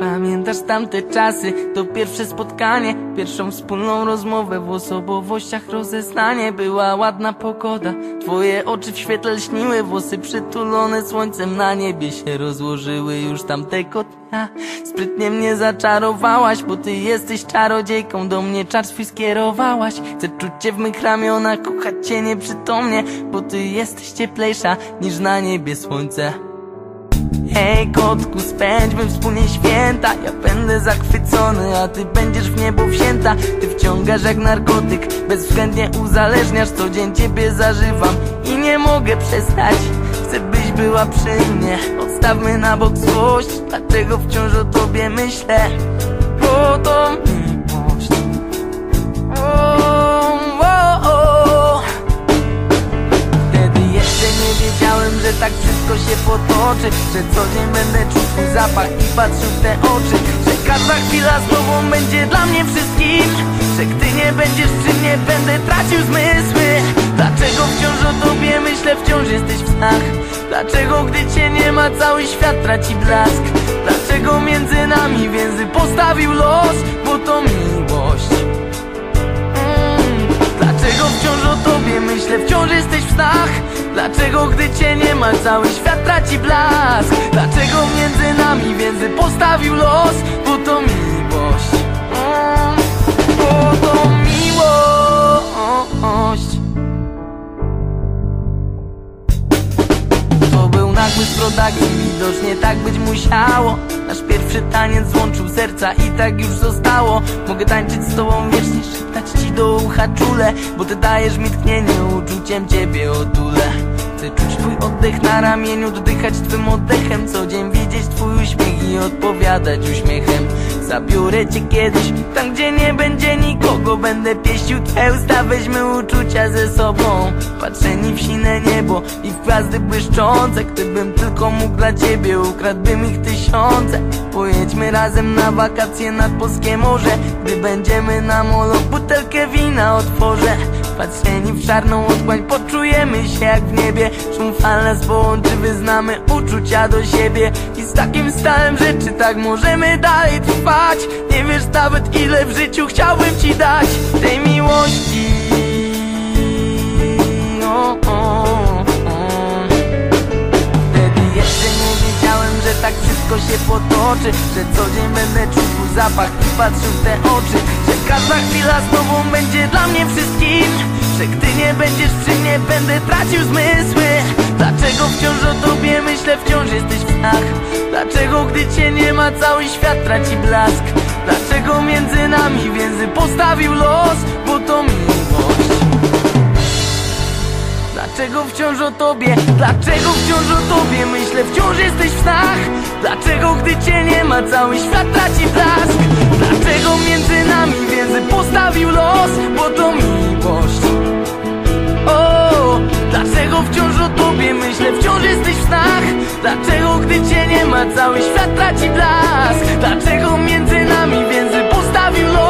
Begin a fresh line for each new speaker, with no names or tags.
pamiętasz tamte czasy? To pierwsze spotkanie, pierwszą wspólną rozmowę W osobowościach rozeznanie. Była ładna pogoda Twoje oczy w świetle lśniły Włosy przytulone słońcem na niebie się rozłożyły. Już tamtego dnia Sprytnie mnie zaczarowałaś Bo ty jesteś czarodziejką Do mnie czar swój skierowałaś. Chcę czuć cię w mych ramionach Kochać cię nieprzytomnie Bo ty jesteś cieplejsza Niż na niebie słońce Hej kotku, spędźmy wspólnie święta. Ja będę zachwycony, a ty będziesz w niebo wzięta. Ty wciągasz jak narkotyk, bezwzględnie uzależniasz. Co dzień ciebie zażywam i nie mogę przestać. Chcę byś była przy mnie, odstawmy na bok złość Dlaczego wciąż o tobie myślę? Bo to że tak wszystko się potoczy Że co dzień będę czuł twój zapach i patrzył w te oczy Że każda chwila z tobą będzie dla mnie wszystkim Że gdy nie będziesz przy mnie będę tracił zmysły. Dlaczego wciąż o tobie myślę, wciąż jesteś w snach? Dlaczego gdy cię nie ma cały świat traci blask? Dlaczego między nami więzy postawił los? Bo to miłość Dlaczego gdy cię nie ma cały świat traci blask? Dlaczego między nami więzy postawił los? Bo to miłość z produkcji, widocznie tak być musiało. Nasz pierwszy taniec złączył serca i tak już zostało. Mogę tańczyć z tobą wiecznie, szeptać ci do ucha czule Bo ty dajesz mi tchnienie, uczuciem ciebie otulę Chcę czuć twój oddech na ramieniu, dodychać twym oddechem Co dzień widzieć twój uśmiech i odpowiadać uśmiechem Zabiorę cię kiedyś, tam gdzie nie będzie nikogo Będę pieścił twe usta, weźmy uczucia ze sobą Patrzeni w sine niebo i w gwiazdy błyszczące. Gdybym tylko mógł dla ciebie, ukradłbym ich tysiące. Pojedźmy razem na wakacje nad polskie morze. Gdy będziemy na molo, butelkę wina otworzę Patrzeni w czarną otchłań, poczujemy się jak w niebie. Szum fal nas połączy, wyznamy uczucia do siebie. I z takim stałem rzeczy tak możemy dalej trwać. Nie wiesz nawet ile w życiu chciałbym ci dać Tej miłości. O, o. Wtedy jeszcze nie wiedziałem, że tak wszystko się potoczy Że co dzień będę czuł zapach i patrzył w te oczy każda chwila z tobą będzie dla mnie wszystkim. Że gdy nie będziesz przy mnie będę tracił zmysły. Dlaczego wciąż o tobie myślę, wciąż jesteś w snach? Dlaczego gdy cię nie ma cały świat traci blask? Dlaczego między nami więzy postawił los? Bo to miłość Dlaczego wciąż o tobie, dlaczego wciąż o tobie? Myślę, wciąż jesteś w snach. Dlaczego gdy cię nie ma cały świat traci blask? Dlaczego między nami więzy postawił los, bo to miłość. O, dlaczego wciąż o tobie? Myślę, wciąż jesteś w snach. Dlaczego gdy cię nie ma cały świat traci blask? Dlaczego między nami więzy postawił los,